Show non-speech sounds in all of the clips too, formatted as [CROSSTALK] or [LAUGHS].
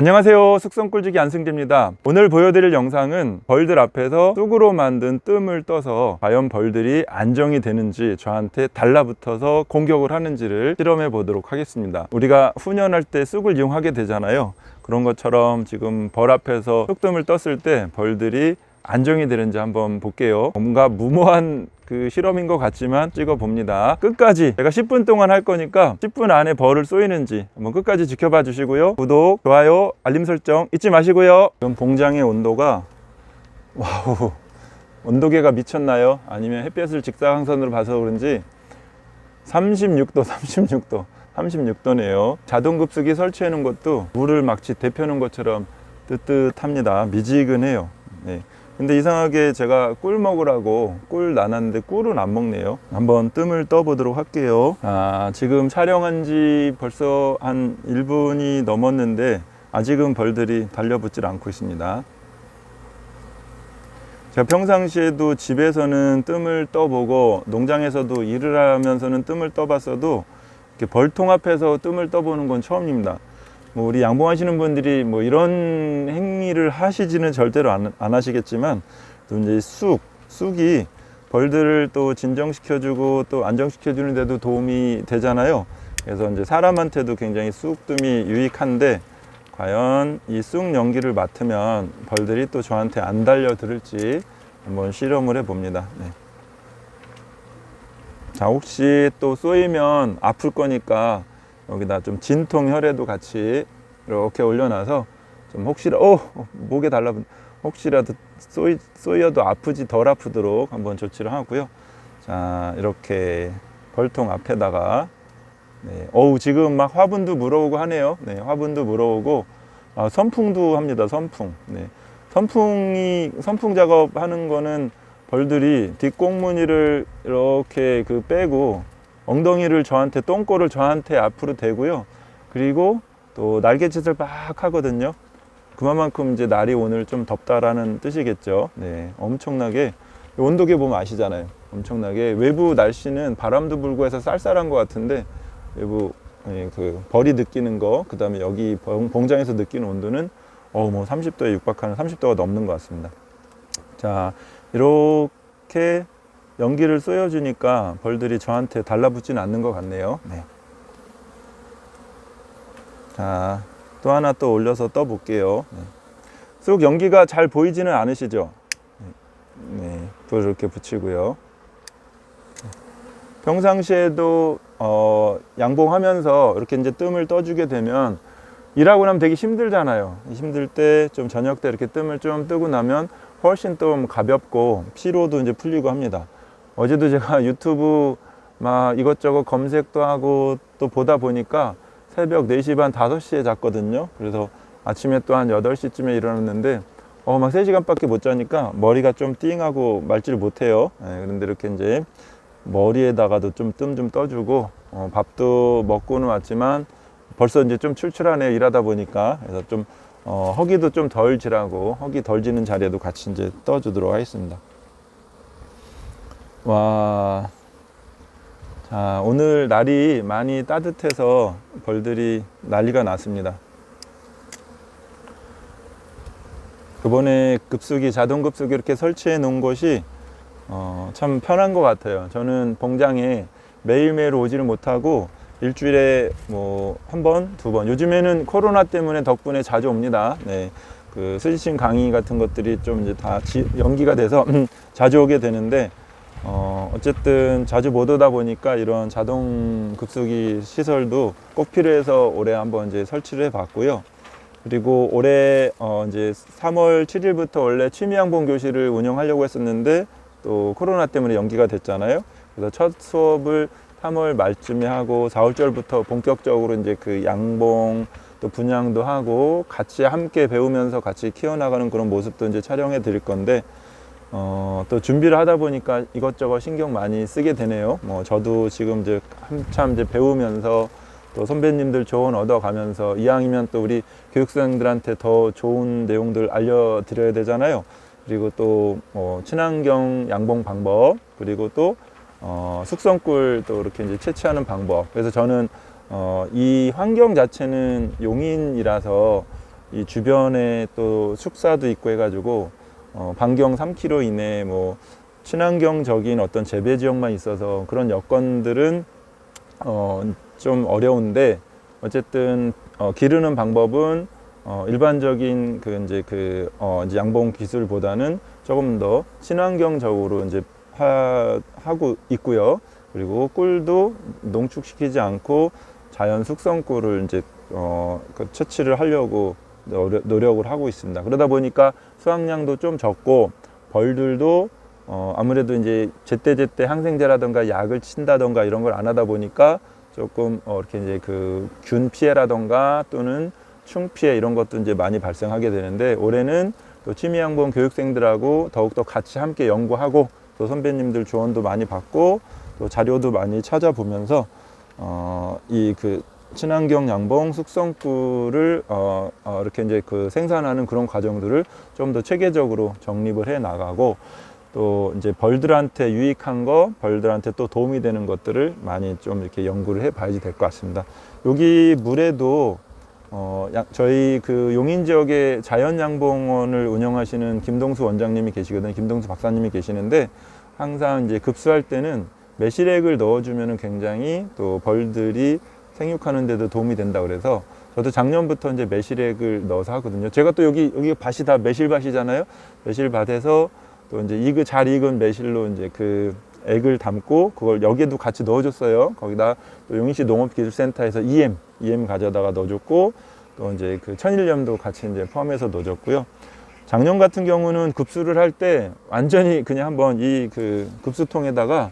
안녕하세요. 숙성꿀지기 안승재입니다. 오늘 보여드릴 영상은 벌들 앞에서 쑥으로 만든 뜸을 떠서 과연 벌들이 안정이 되는지 저한테 달라붙어서 공격을 하는지를 실험해 보도록 하겠습니다. 우리가 훈련할 때 쑥을 이용하게 되잖아요. 그런 것처럼 지금 벌 앞에서 쑥뜸을 떴을 때 벌들이 안정이 되는지 한번 볼게요. 뭔가 무모한 그 실험인 것 같지만 찍어 봅니다. 끝까지 제가 10분 동안 할 거니까 10분 안에 벌을 쏘이는지 한번 끝까지 지켜봐 주시고요. 구독 좋아요 알림 설정 잊지 마시고요. 지금 봉장의 온도가 와우 온도계가 미쳤나요? 아니면 햇볕을 직사광선으로 봐서 그런지 36도 36도 36도네요. 자동급수기 설치해 놓은 것도 물을 마치 데펴 놓은 것처럼 뜨뜻합니다. 미지근해요. 네. 근데 이상하게 제가 꿀 먹으라고 꿀 나눴는데 꿀은 안 먹네요. 한번 뜸을 떠보도록 할게요. 아, 지금 촬영한 지 벌써 한 1분이 넘었는데 아직은 벌들이 달려붙질 않고 있습니다. 제가 평상시에도 집에서는 뜸을 떠보고 농장에서도 일을 하면서는 뜸을 떠봤어도 벌통 앞에서 뜸을 떠보는 건 처음입니다. 뭐 우리 양봉하시는 분들이 뭐 이런 행위를 하시지는 절대로 안, 안 하시겠지만 또 이제 쑥 쑥이 벌들을 또 진정시켜주고 또 안정시켜주는 데도 도움이 되잖아요. 그래서 이제 사람한테도 굉장히 쑥뜸이 유익한데 과연 이 쑥 연기를 맡으면 벌들이 또 저한테 안 달려들을지 한번 실험을 해봅니다. 네. 자 혹시 또 쏘이면 아플 거니까 여기다 좀 진통 혈액도 같이 이렇게 올려놔서 좀 혹시라 어 목에 달라붙 혹시라도 쏘이, 쏘여도 아프지 덜 아프도록 한번 조치를 하고요. 자 이렇게 벌통 앞에다가 네, 어우 지금 막 화분도 물어오고 하네요. 네, 화분도 물어오고 아, 선풍도 합니다. 선풍. 네, 선풍이 선풍 작업하는 거는 벌들이 뒷꽁무니를 이렇게 그 빼고 엉덩이를 저한테 똥꼬를 저한테 앞으로 대고요. 그리고 또 날개짓을 막 하거든요. 그만큼 이제 날이 오늘 좀 덥다라는 뜻이겠죠. 네, 엄청나게 온도계 보면 아시잖아요. 엄청나게 외부 날씨는 바람도 불고 해서 쌀쌀한 것 같은데 외부 예, 그 벌이 느끼는 거, 그 다음에 여기 봉- 봉장에서 느끼는 온도는 어뭐 30도에 육박하는 30도가 넘는 것 같습니다. 자 이렇게 연기를 쏘여주니까 벌들이 저한테 달라붙지는 않는 것 같네요. 네. 자, 또 하나 또 올려서 떠볼게요. 네. 쑥 연기가 잘 보이지는 않으시죠? 네, 불 이렇게 붙이고요. 평상시에도 어, 양봉하면서 이렇게 이제 뜸을 떠주게 되면 일하고 나면 되게 힘들잖아요. 힘들 때 좀 저녁 때 이렇게 뜸을 좀 뜨고 나면 훨씬 좀 가볍고 피로도 이제 풀리고 합니다. 어제도 제가 [LAUGHS] 유튜브 막 이것저것 검색도 하고 또 보다 보니까 새벽 4시 반 5시에 잤거든요. 그래서 아침에 또 한 8시쯤에 일어났는데 어, 막 3시간밖에 못 자니까 머리가 좀 띵하고 말지를 못해요. 예, 그런데 이렇게 이제 머리에다가도 좀 뜸 좀 떠주고 어, 밥도 먹고는 왔지만 벌써 이제 좀 출출하네요. 일하다 보니까. 그래서 좀 어, 허기도 좀 덜 지라고 허기 덜 지는 자리에도 같이 이제 떠주도록 하겠습니다. 와. 자, 오늘 날이 많이 따뜻해서 벌들이 난리가 났습니다. 그번에 급수기, 자동 급수기 이렇게 설치해 놓은 것이 어, 참 편한 것 같아요. 저는 봉장에 매일매일 오지를 못하고 일주일에 뭐 한 번, 두 번. 요즘에는 코로나 때문에 덕분에 자주 옵니다. 네. 그 스지칭 강의 같은 것들이 좀 이제 다 지- 연기가 돼서 자주 오게 되는데 어, 어쨌든 자주 못 오다 보니까 이런 자동 급수기 시설도 꼭 필요해서 올해 한번 이제 설치를 해 봤고요. 그리고 올해 어, 이제 3월 7일부터 원래 취미양봉 교실을 운영하려고 했었는데 또 코로나 때문에 연기가 됐잖아요. 그래서 첫 수업을 3월 말쯤에 하고 4월절부터 본격적으로 이제 그 양봉 또 분양도 하고 같이 함께 배우면서 같이 키워나가는 그런 모습도 이제 촬영해 드릴 건데 어, 또 준비를 하다 보니까 이것저것 신경 많이 쓰게 되네요. 뭐 저도 지금 이제 한참 이제 배우면서 또 선배님들 조언 얻어가면서 이왕이면 또 우리 교육생들한테 더 좋은 내용들 알려드려야 되잖아요. 그리고 또 뭐 친환경 양봉 방법 그리고 또 어, 숙성꿀 또 이렇게 이제 채취하는 방법. 그래서 저는 어, 이 환경 자체는 용인이라서 이 주변에 또 축사도 있고 해가지고 어, 반경 3km 이내에 뭐 친환경적인 어떤 재배 지역만 있어서 그런 여건들은 어, 좀 어려운데 어쨌든 어, 기르는 방법은 어, 일반적인 그 이제 그 어, 이제 양봉 기술보다는 조금 더 친환경적으로 이제 하, 하고 있고요. 그리고 꿀도 농축시키지 않고 자연 숙성 꿀을 이제 어, 그 채취를 하려고 노력- 노력을 하고 있습니다. 그러다 보니까 수확량도 좀 적고 벌들도 어, 아무래도 이제 제때제때 항생제라던가 약을 친다던가 이런 걸 안 하다 보니까 조금 어, 이렇게 이제 그 균 피해라던가 또는 충 피해 이런 것도 이제 많이 발생하게 되는데 올해는 또 취미양봉 교육생들하고 더욱더 같이 함께 연구하고 또 선배님들 조언도 많이 받고 또 자료도 많이 찾아보면서 어, 이그 친환경 양봉 숙성꿀을 어, 어, 이렇게 이제 그 생산하는 그런 과정들을 좀 더 체계적으로 정립을 해 나가고 또 이제 벌들한테 유익한 거, 벌들한테 또 도움이 되는 것들을 많이 좀 이렇게 연구를 해 봐야지 될 것 같습니다. 여기 물에도 어, 야- 저희 그 용인 지역에 자연양봉원을 운영하시는 김동수 원장님이 계시거든요. 김동수 박사님이 계시는데 항상 이제 급수할 때는 매실액을 넣어주면은 굉장히 또 벌들이 생육하는데도 도움이 된다 그래서 저도 작년부터 이제 매실액을 넣어서 하거든요. 제가 또 여기 여기 밭이 다 매실밭이잖아요. 매실밭에서 또 이제 익은 잘 익은 매실로 이제 그 액을 담고 그걸 여기에도 같이 넣어줬어요. 거기다 또 용인시 농업기술센터에서 EM, EM 가져다가 넣어줬고 또 이제 그 천일염도 같이 이제 포함해서 넣어줬고요. 작년 같은 경우는 급수를 할 때 완전히 그냥 한번 이 그 급수통에다가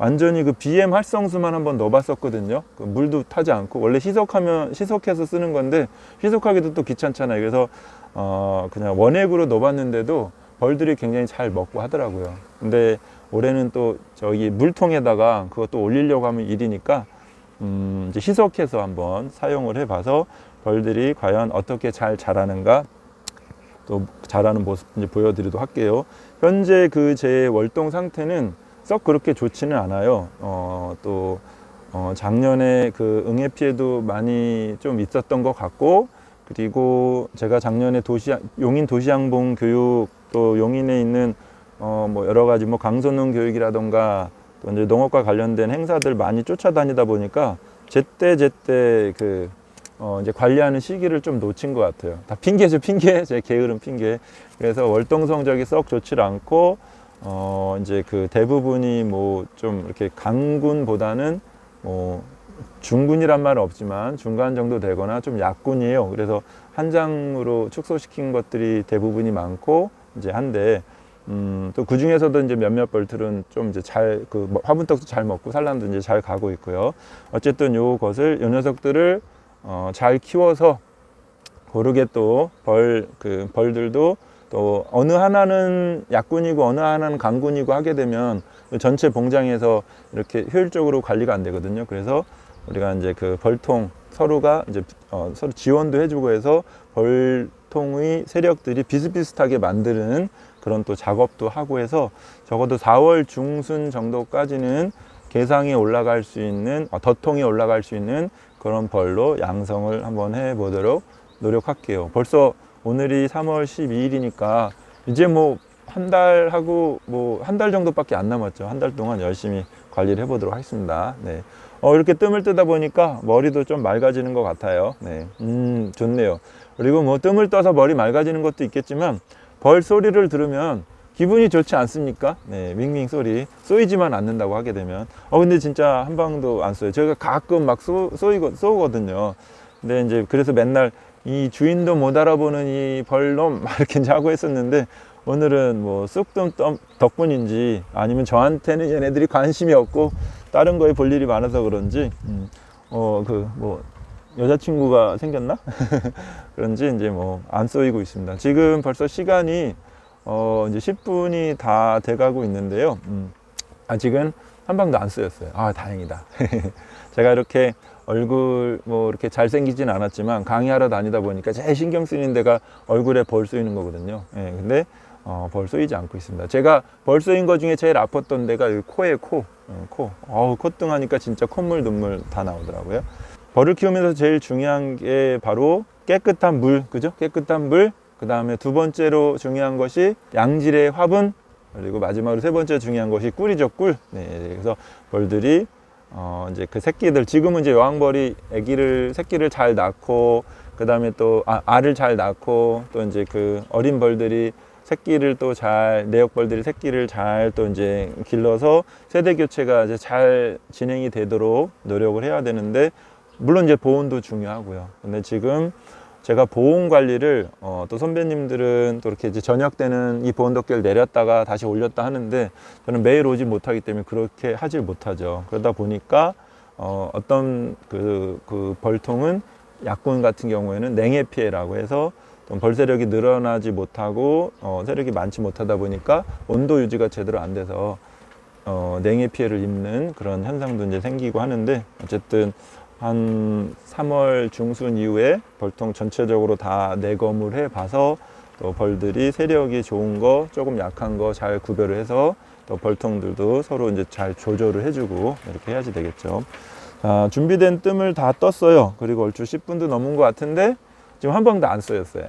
완전히 그 BM 활성수만 한번 넣어봤었거든요. 그 물도 타지 않고 원래 희석하면 희석해서 쓰는 건데 희석하기도 또 귀찮잖아요. 그래서 어 그냥 원액으로 넣어봤는데도 벌들이 굉장히 잘 먹고 하더라고요. 근데 올해는 또 저기 물통에다가 그것도 올리려고 하면 일이니까 음 이제 희석해서 한번 사용을 해봐서 벌들이 과연 어떻게 잘 자라는가 또 자라는 모습 이제 보여드리도록 할게요. 현재 그 제 월동 상태는 썩 그렇게 좋지는 않아요. 어, 또 어, 작년에 그 응애 피해도 많이 좀 있었던 것 같고 그리고 제가 작년에 도시 용인 도시양봉 교육 또 용인에 있는 어, 뭐 여러 가지 뭐 강선농 교육이라던가 또 이제 농업과 관련된 행사들 많이 쫓아다니다 보니까 제때 제때 그 어, 이제 관리하는 시기를 좀 놓친 것 같아요. 다 핑계죠, 핑계. [LAUGHS] 제 게으른 핑계. 그래서 월동 성적이 썩 좋지 않고, 어, 이제 그 대부분이 뭐 좀 이렇게 강군보다는 뭐 중군이란 말은 없지만 중간 정도 되거나 좀 약군이에요. 그래서 한 장으로 축소시킨 것들이 대부분이 많고, 이제 한데, 음, 또 그 중에서도 이제 몇몇 벌들은 좀 이제 잘, 그 화분떡도 잘 먹고 산란도 이제 잘 가고 있고요. 어쨌든 요것을, 요 녀석들을 어, 잘 키워서 고르게 또 벌 그 벌들도 또 어느 하나는 약군이고 어느 하나는 강군이고 하게 되면 전체 봉장에서 이렇게 효율적으로 관리가 안 되거든요. 그래서 우리가 이제 그 벌통 서로가 이제 어, 서로 지원도 해주고 해서 벌통의 세력들이 비슷비슷하게 만드는 그런 또 작업도 하고 해서 적어도 4월 중순 정도까지는 개상에 올라갈 수 있는 어, 덧통에 올라갈 수 있는 그런 벌로 양성을 한번 해 보도록 노력할게요. 벌써 오늘이 3월 12일이니까 이제 뭐 한 달 하고 뭐 한 달 정도밖에 안 남았죠. 한 달 동안 열심히 관리를 해 보도록 하겠습니다. 네. 어, 이렇게 뜸을 뜨다 보니까 머리도 좀 맑아지는 것 같아요. 네. 음, 좋네요. 그리고 뭐 뜸을 떠서 머리 맑아지는 것도 있겠지만 벌 소리를 들으면 기분이 좋지 않습니까? 네, 윙윙 소리 쏘이지만 않는다고 하게 되면 어 근데 진짜 한 방도 안 쏘요. 제가 가끔 막 쏘, 쏘이거 쏘거든요. 근데 이제 그래서 맨날 이 주인도 못 알아보는 이 벌놈 막 이렇게 하고 했었는데 오늘은 뭐 쑥뜸 덤- 덕분인지 아니면 저한테는 얘네들이 관심이 없고 다른 거에 볼 일이 많아서 그런지 음, 어그 뭐 여자친구가 생겼나 [LAUGHS] 그런지 이제 뭐 안 쏘이고 있습니다. 지금 벌써 시간이 어 이제 10분이 다 돼가고 있는데요. 음, 아직은 한 방도 안 쓰였어요. 아 다행이다. [LAUGHS] 제가 이렇게 얼굴 뭐 이렇게 잘생기진 않았지만 강의하러 다니다 보니까 제일 신경 쓰이는 데가 얼굴에 벌 쏘이는 거거든요. 예, 근데 어, 벌 쏘이지 않고 있습니다. 제가 벌 쏘인 거 중에 제일 아팠던 데가 코에 코, 어, 코. 어우 콧등하니까 진짜 콧물 눈물 다 나오더라고요. 벌을 키우면서 제일 중요한 게 바로 깨끗한 물, 그죠? 깨끗한 물. 그 다음에 두 번째로 중요한 것이 양질의 화분. 그리고 마지막으로 세 번째 중요한 것이 꿀이죠, 꿀. 네, 그래서 벌들이 어 이제 그 새끼들 지금은 이제 여왕벌이 아기를 새끼를 잘 낳고 그 다음에 또 아, 알을 잘 낳고 또 이제 그 어린 벌들이 새끼를 또 잘 내역벌들이 새끼를 잘 또 이제 길러서 세대 교체가 이제 잘 진행이 되도록 노력을 해야 되는데 물론 이제 보온도 중요하고요. 근데 지금 제가 보온 관리를 어, 또 선배님들은 또 이렇게 이제 저녁 때는 이 보온 덮개를 내렸다가 다시 올렸다 하는데 저는 매일 오지 못하기 때문에 그렇게 하질 못하죠. 그러다 보니까 어, 어떤 그, 그 벌통은 약군 같은 경우에는 냉해 피해라고 해서 좀벌 세력이 늘어나지 못하고 어, 세력이 많지 못하다 보니까 온도 유지가 제대로 안 돼서 어, 냉해 피해를 입는 그런 현상도 이제 생기고 하는데 어쨌든 한 3월 중순 이후에 벌통 전체적으로 다 내검을 해 봐서 또 벌들이 세력이 좋은 거 조금 약한 거 잘 구별을 해서 또 벌통들도 서로 이제 잘 조절을 해주고 이렇게 해야지 되겠죠. 자, 준비된 뜸을 다 떴어요. 그리고 얼추 10분도 넘은 것 같은데 지금 한 방도 안 쏘였어요.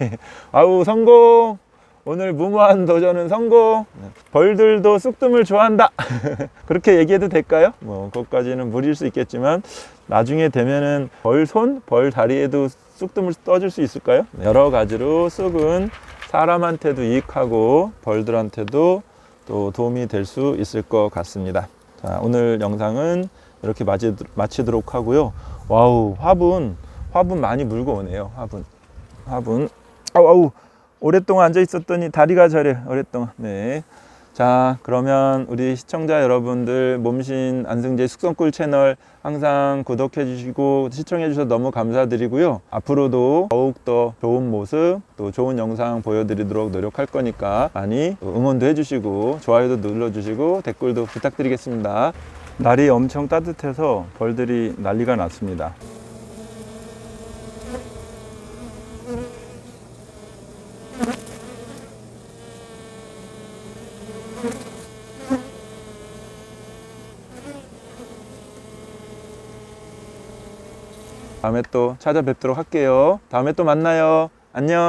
[LAUGHS] 아우 성공! 오늘 무모한 도전은 성공! 벌들도 쑥뜸을 좋아한다. [LAUGHS] 그렇게 얘기해도 될까요? 뭐 그것까지는 무리일 수 있겠지만 나중에 되면은 벌 손, 벌 다리에도 쑥뜸을 떠줄 수 있을까요? 여러 가지로 쑥은 사람한테도 이익하고 벌들한테도 또 도움이 될 수 있을 것 같습니다. 자, 오늘 영상은 이렇게 마치, 마치도록 하고요. 와우, 화분, 화분 많이 물고 오네요. 화분, 화분. 아우, 아우, 오랫동안 앉아 있었더니 다리가 저려. 오랫동안. 네. 자, 그러면 우리 시청자 여러분들 몸신 안승재 숙성꿀 채널 항상 구독해 주시고 시청해 주셔서 너무 감사드리고요. 앞으로도 더욱더 좋은 모습 또 좋은 영상 보여드리도록 노력할 거니까 많이 응원도 해주시고 좋아요도 눌러주시고 댓글도 부탁드리겠습니다. 날이 엄청 따뜻해서 벌들이 난리가 났습니다. 다음에 또 찾아뵙도록 할게요. 다음에 또 만나요. 안녕.